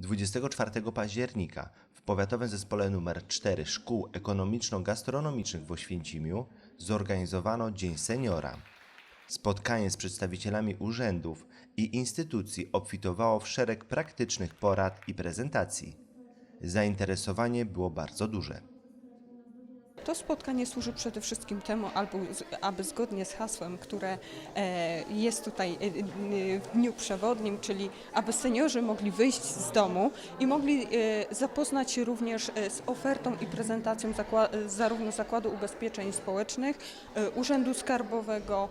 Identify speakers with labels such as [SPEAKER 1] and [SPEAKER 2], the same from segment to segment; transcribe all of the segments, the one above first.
[SPEAKER 1] 24 października w Powiatowym Zespole nr 4 Szkół Ekonomiczno-Gastronomicznych w Oświęcimiu zorganizowano Dzień Seniora. Spotkanie z przedstawicielami urzędów i instytucji obfitowało w szereg praktycznych porad i prezentacji. Zainteresowanie było bardzo duże.
[SPEAKER 2] To spotkanie służy przede wszystkim temu, aby zgodnie z hasłem, które e, jest tutaj e, e, w dniu przewodnim, czyli aby seniorzy mogli wyjść z domu i mogli zapoznać się również z ofertą i prezentacją zarówno Zakładu Ubezpieczeń Społecznych, Urzędu Skarbowego,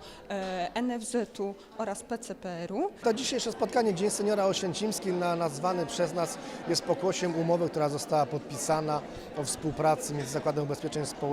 [SPEAKER 2] NFZ-u oraz PCPR-u.
[SPEAKER 3] To dzisiejsze spotkanie Dzień Seniora Oświęcimski na, nazwany przez nas jest pokłosiem umowy, która została podpisana o współpracy między Zakładem Ubezpieczeń Społecznych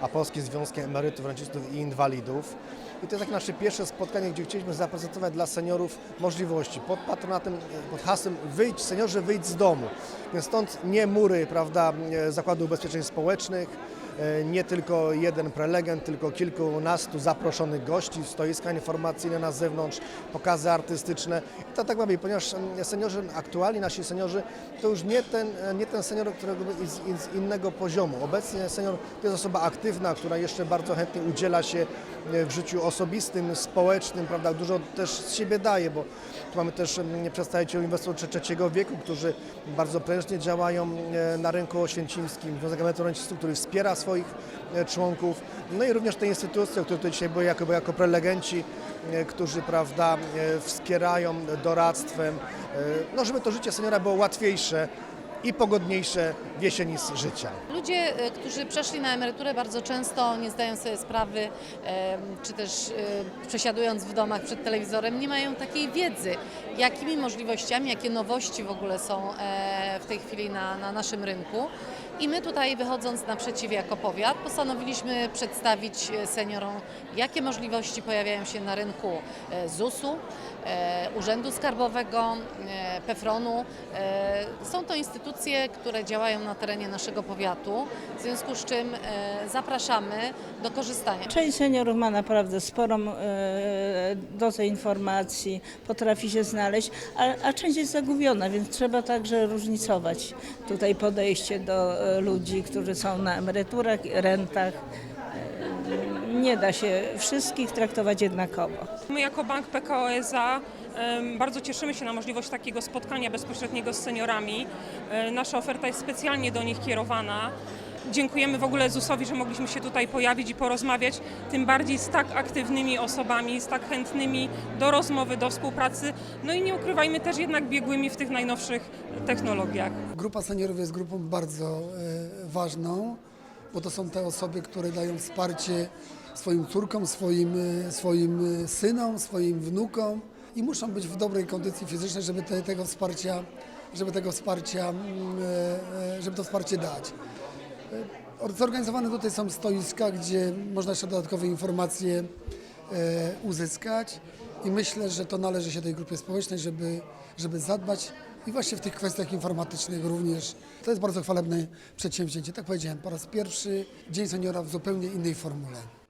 [SPEAKER 3] a Polskim Związkiem Emerytów, Rencistów i Inwalidów. I to jest takie nasze pierwsze spotkanie, gdzie chcieliśmy zaprezentować dla seniorów możliwości pod patronatem, pod hasłem wyjdź, seniorzy wyjdź z domu. Więc stąd nie mury, prawda, Zakładu Ubezpieczeń Społecznych, E, nie tylko jeden prelegent, tylko kilkunastu zaproszonych gości, stoiska informacyjne na zewnątrz, pokazy artystyczne. I to tak ma być, ponieważ mm, seniorzy, aktualni nasi seniorzy, to już nie ten, e, nie ten senior, którego z, z innego poziomu. Obecnie senior to jest osoba aktywna, która jeszcze bardzo chętnie udziela się e, w życiu osobistym, społecznym, prawda, dużo też z siebie daje, bo tu mamy też mm, przedstawicieli inwestorów trzeciego wieku, którzy bardzo prężnie działają e, na rynku oświęcimskim, Związek Emerytur Rencistów, który wspiera swoich e, członków, no i również te instytucje, które tutaj dzisiaj były jako, jako prelegenci, e, którzy prawda, e, wspierają doradztwem, no żeby to życie seniora było łatwiejsze i pogodniejsze z życia.
[SPEAKER 4] Ludzie, którzy przeszli na emeryturę, bardzo często nie zdają sobie sprawy, czy też przesiadując w domach przed telewizorem, nie mają takiej wiedzy, jakimi możliwościami, jakie nowości w ogóle są w tej chwili na, na naszym rynku. I my tutaj, wychodząc naprzeciw jako powiat, postanowiliśmy przedstawić e, seniorom, jakie możliwości pojawiają się na rynku e, ZUS-u, e, Urzędu Skarbowego, PEFRON-u. E, Są to instytucje, które działają na terenie naszego powiatu, w związku z czym zapraszamy do korzystania.
[SPEAKER 5] Część seniorów ma naprawdę sporą dozę informacji, potrafi się znaleźć, a, a część jest zagubiona, więc trzeba także różnicować tutaj podejście do ludzi, którzy są na emeryturach, rentach. E, Nie da się wszystkich traktować jednakowo.
[SPEAKER 6] My jako Bank PKO SA em, bardzo cieszymy się na możliwość takiego spotkania bezpośredniego z seniorami. E, Nasza oferta jest specjalnie do nich kierowana. Dziękujemy w ogóle ZUS-owi, że mogliśmy się tutaj pojawić i porozmawiać, tym bardziej z tak aktywnymi osobami, z tak chętnymi do rozmowy, do współpracy. No i nie ukrywajmy też jednak biegłymi w tych najnowszych technologiach.
[SPEAKER 7] Grupa seniorów jest grupą bardzo e, ważną, bo to są te osoby, które dają wsparcie swoim córkom, swoim, e, swoim e, synom, swoim wnukom i muszą być w dobrej kondycji fizycznej, żeby te, tego wsparcia, żeby tego wsparcia, mm, żeby to wsparcie dać. E, Zorganizowane tutaj są stoiska, gdzie można jeszcze dodatkowe informacje e, uzyskać i myślę, że to należy się tej grupie społecznej, żeby, żeby zadbać i właśnie w tych kwestiach informatycznych również. To jest bardzo chwalebne przedsięwzięcie. Tak powiedziałem, po raz pierwszy Dzień Seniora w zupełnie innej formule.